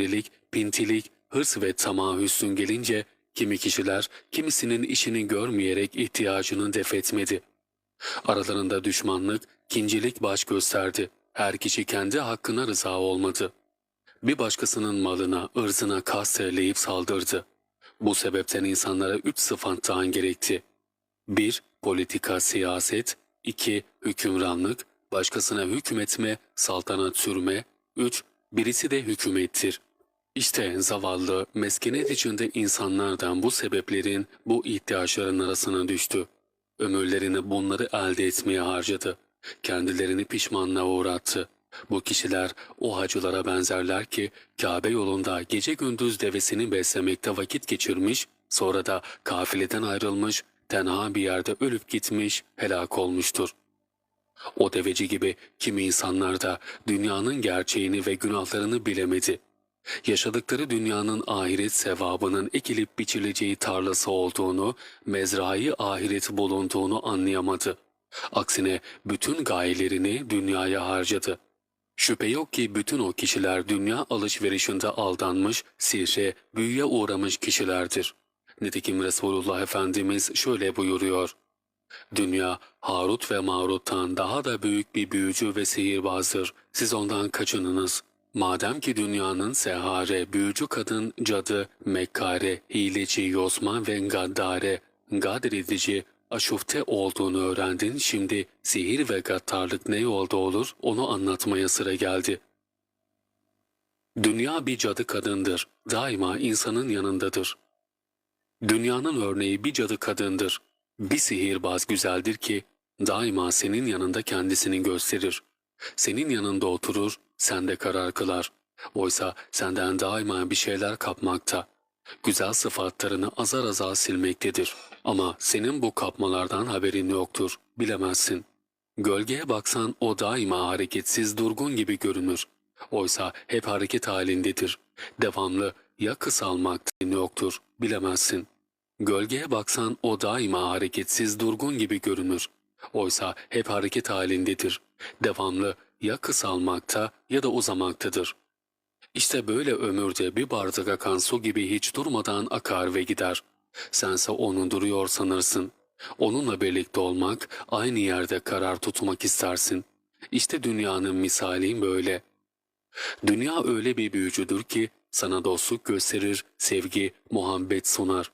cimrilik, pintilik, hırs ve tamah hüsnün gelince kimi kişiler kimisinin işini görmeyerek ihtiyacını def etmedi. Aralarında düşmanlık, kincilik baş gösterdi. Her kişi kendi hakkına rıza olmadı. Bir başkasının malına, ırzına kastedileyip saldırdı. Bu sebepten insanlara üç sıfattan gerekti. 1. Politika, siyaset 2. Hükümranlık, başkasına hükmetme, saltanat sürme 3. Birisi de hükümettir. İşte zavallı, meskenet içinde insanlardan bu sebeplerin, bu ihtiyaçların arasına düştü. Ömürlerini bunları elde etmeye harcadı. Kendilerini pişmanlığa uğrattı. Bu kişiler o hacılara benzerler ki Kabe yolunda gece gündüz devesini beslemekte vakit geçirmiş, sonra da kafileden ayrılmış, tenha bir yerde ölüp gitmiş, helak olmuştur. O deveci gibi kimi insanlar da dünyanın gerçeğini ve günahlarını bilemedi. Yaşadıkları dünyanın ahiret sevabının ekilip biçileceği tarlası olduğunu, mezrayı ahiret bulunduğunu anlayamadı. Aksine bütün gayelerini dünyaya harcadı. Şüphe yok ki bütün o kişiler dünya alışverişinde aldanmış, sihre, büyüye uğramış kişilerdir. Nitekim Resulullah Efendimiz şöyle buyuruyor. Dünya Harut ve Marut'tan daha da büyük bir büyücü ve sihirbazdır. Siz ondan kaçınınız. Madem ki dünyanın sehare, büyücü kadın, cadı, mekkare, hileci, yosman ve gaddare, gadir edici, aşufte olduğunu öğrendin. Şimdi sihir ve gaddarlık ne yolda olur onu anlatmaya sıra geldi. Dünya bir cadı kadındır. Daima insanın yanındadır. Dünyanın örneği bir cadı kadındır. Bir sihirbaz güzeldir ki daima senin yanında kendisini gösterir. Senin yanında oturur, sende karar kılar. Oysa senden daima bir şeyler kapmakta. Güzel sıfatlarını azar azar silmektedir. Ama senin bu kapmalardan haberin yoktur, bilemezsin. Gölgeye baksan o daima hareketsiz durgun gibi görünür. Oysa hep hareket halindedir. Devamlı ya kısalmakta yoktur, bilemezsin. Gölgeye baksan o daima hareketsiz durgun gibi görünür. Oysa hep hareket halindedir. Devamlı ya kısalmakta ya da uzamaktadır. İşte böyle ömürde bir bardak akan su gibi hiç durmadan akar ve gider. Sense onun duruyor sanırsın. Onunla birlikte olmak, aynı yerde karar tutmak istersin. İşte dünyanın misali böyle. Dünya öyle bir büyücüdür ki sana dostluk gösterir, sevgi, muhabbet sunar.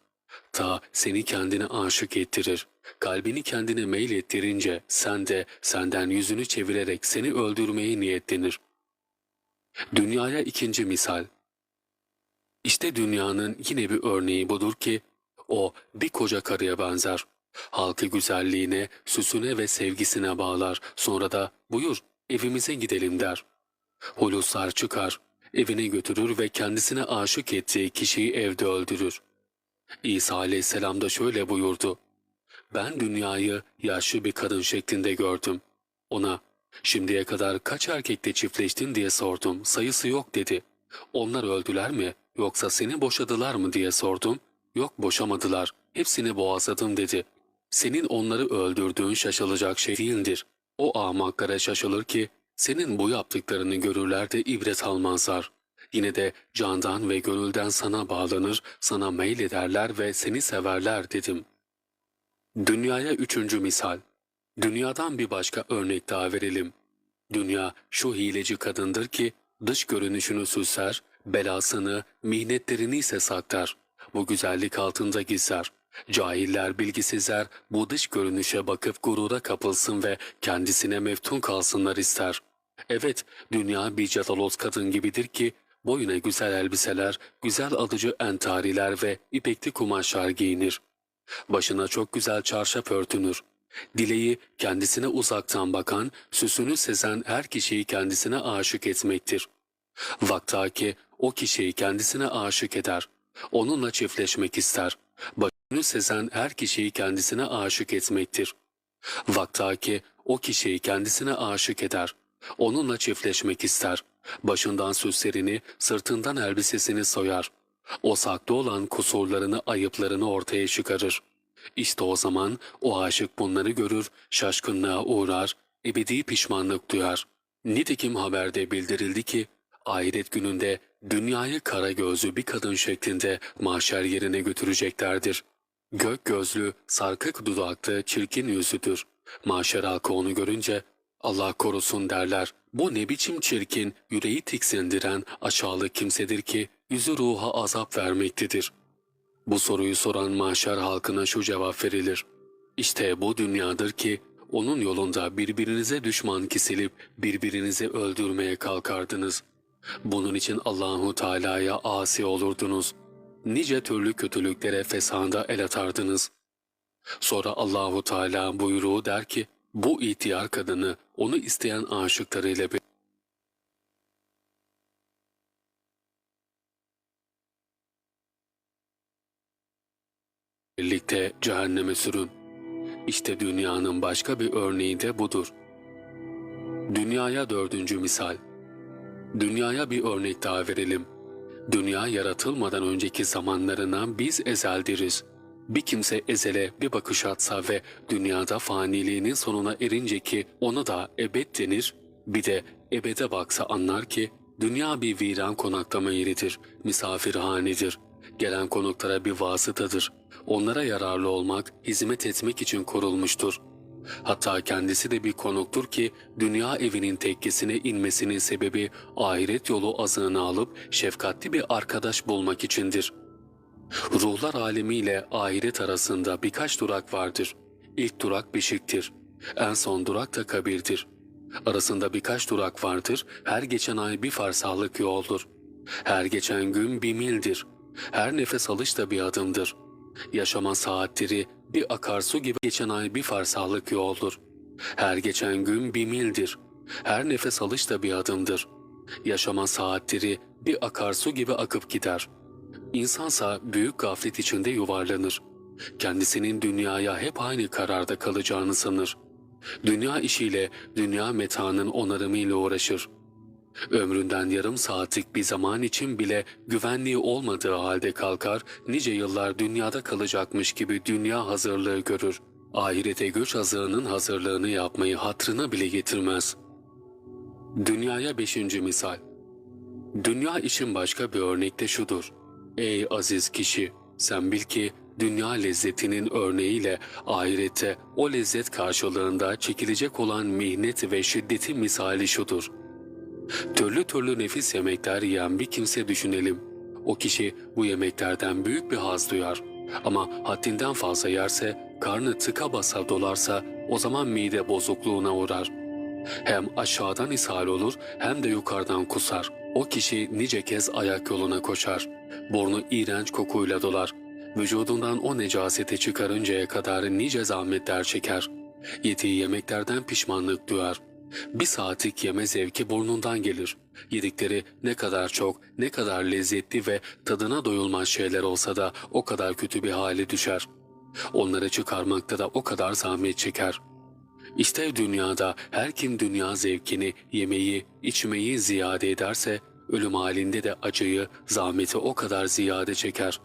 Ta seni kendine aşık ettirir. Kalbini kendine meylettirince sen de senden yüzünü çevirerek seni öldürmeye niyetlenir. Dünyaya ikinci misal. İşte dünyanın yine bir örneği budur ki o bir koca karıya benzer. Halkı güzelliğine, süsüne ve sevgisine bağlar. Sonra da buyur evimize gidelim der. Huluslar çıkar, evine götürür ve kendisine aşık ettiği kişiyi evde öldürür. İsa aleyhisselam da şöyle buyurdu. Ben dünyayı yaşlı bir kadın şeklinde gördüm. Ona şimdiye kadar kaç erkekle çiftleştin diye sordum. Sayısı yok dedi. Onlar öldüler mi yoksa seni boşadılar mı diye sordum. Yok boşamadılar. Hepsini boğazladım dedi. Senin onları öldürdüğün şaşılacak şey değildir. O ahmaklara şaşılır ki senin bu yaptıklarını görürler de ibret almazlar. Yine de candan ve gönülden sana bağlanır, sana meylederler ve seni severler dedim. Dünyaya üçüncü misal. Dünyadan bir başka örnek daha verelim. Dünya şu hileci kadındır ki dış görünüşünü süsler, belasını, mihnetlerini ise saklar. Bu güzellik altında gizler. Cahiller, bilgisizler bu dış görünüşe bakıp gurura kapılsın ve kendisine meftun kalsınlar ister. Evet, dünya bir cadaloz kadın gibidir ki boyuna güzel elbiseler, güzel alıcı entariler ve ipekli kumaşlar giyinir. Başına çok güzel çarşaf örtünür. Dileği kendisine uzaktan bakan, süsünü sezen her kişiyi kendisine aşık etmektir. Vaktaki o kişiyi kendisine aşık eder. Onunla çiftleşmek ister. Başını sezen her kişiyi kendisine aşık etmektir. Vaktaki o kişiyi kendisine aşık eder. Onunla çiftleşmek ister. Başından süslerini, sırtından elbisesini soyar. O saklı olan kusurlarını, ayıplarını ortaya çıkarır. İşte o zaman o aşık bunları görür, şaşkınlığa uğrar, ebedi pişmanlık duyar. Nitekim haberde bildirildi ki, ahiret gününde dünyayı kara gözlü bir kadın şeklinde mahşer yerine götüreceklerdir. Gök gözlü, sarkık dudaklı, çirkin yüzlüdür. Mahşer halkı onu görünce Allah korusun derler. Bu ne biçim çirkin, yüreği tiksindiren aşağılık kimsedir ki yüzü ruha azap vermektedir. Bu soruyu soran mahşer halkına şu cevap verilir. İşte bu dünyadır ki onun yolunda birbirinize düşman kesilip birbirinizi öldürmeye kalkardınız. Bunun için Allahu Teala'ya asi olurdunuz. Nice türlü kötülüklere fesada el atardınız. Sonra Allahu Teala buyruğu der ki, bu ihtiyar kadını onu isteyen aşıklarıyla bir birlikte cehenneme sürün. İşte dünyanın başka bir örneği de budur. Dünyaya dördüncü misal. Dünyaya bir örnek daha verelim. Dünya yaratılmadan önceki zamanlarına biz ezeldiriz. Bir kimse ezele bir bakış atsa ve dünyada faniliğinin sonuna erince ki ona da ebed denir, bir de ebede baksa anlar ki dünya bir viran konaklama yeridir, misafirhanedir. Gelen konuklara bir vasıtadır. Onlara yararlı olmak, hizmet etmek için kurulmuştur. Hatta kendisi de bir konuktur ki dünya evinin tekkesine inmesinin sebebi ahiret yolu azığını alıp şefkatli bir arkadaş bulmak içindir. Ruhlar alemiyle ahiret arasında birkaç durak vardır. İlk durak beşiktir. En son durak da kabirdir. Arasında birkaç durak vardır. Her geçen ay bir farsahlık yoldur. Her geçen gün bir mildir. Her nefes alış da bir adımdır. Yaşama saatleri bir akarsu gibi geçen ay bir farsahlık yoldur. Her geçen gün bir mildir. Her nefes alış da bir adımdır. Yaşama saatleri bir akarsu gibi akıp gider. İnsansa büyük gaflet içinde yuvarlanır. Kendisinin dünyaya hep aynı kararda kalacağını sanır. Dünya işiyle, dünya metanın onarımıyla uğraşır. Ömründen yarım saatlik bir zaman için bile güvenliği olmadığı halde kalkar, nice yıllar dünyada kalacakmış gibi dünya hazırlığı görür. Ahirete göç hazırlığının hazırlığını yapmayı hatrına bile getirmez. Dünyaya beşinci misal. Dünya için başka bir örnek de şudur. Ey aziz kişi, sen bil ki dünya lezzetinin örneğiyle ahirette o lezzet karşılığında çekilecek olan mihnet ve şiddeti misali şudur. Türlü türlü nefis yemekler yiyen bir kimse düşünelim. O kişi bu yemeklerden büyük bir haz duyar. Ama haddinden fazla yerse, karnı tıka basa dolarsa o zaman mide bozukluğuna uğrar. Hem aşağıdan ishal olur hem de yukarıdan kusar. O kişi nice kez ayak yoluna koşar. Burnu iğrenç kokuyla dolar. Vücudundan o necaseti çıkarıncaya kadar nice zahmetler çeker. Yediği yemeklerden pişmanlık duyar. Bir saatlik yeme zevki burnundan gelir. Yedikleri ne kadar çok, ne kadar lezzetli ve tadına doyulmaz şeyler olsa da o kadar kötü bir hale düşer. Onları çıkarmakta da o kadar zahmet çeker. İşte dünyada her kim dünya zevkini, yemeği, içmeyi ziyade ederse, ölüm halinde de acıyı, zahmeti o kadar ziyade çeker.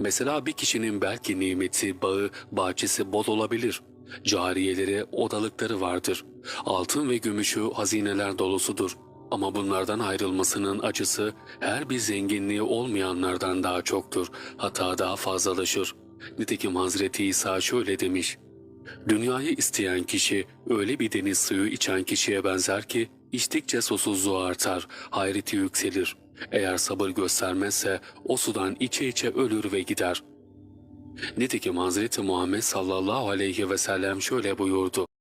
Mesela bir kişinin belki nimeti, bağı, bahçesi bol olabilir. Cariyeleri, odalıkları vardır. Altın ve gümüşü hazineler dolusudur. Ama bunlardan ayrılmasının acısı her bir zenginliği olmayanlardan daha çoktur. Hatta daha fazlalaşır. Nitekim Hazreti İsa şöyle demiş. Dünyayı isteyen kişi öyle bir deniz suyu içen kişiye benzer ki içtikçe susuzluğu artar, hayreti yükselir. Eğer sabır göstermezse o sudan içe içe ölür ve gider. Nitekim Hazreti Muhammed sallallahu aleyhi ve sellem şöyle buyurdu.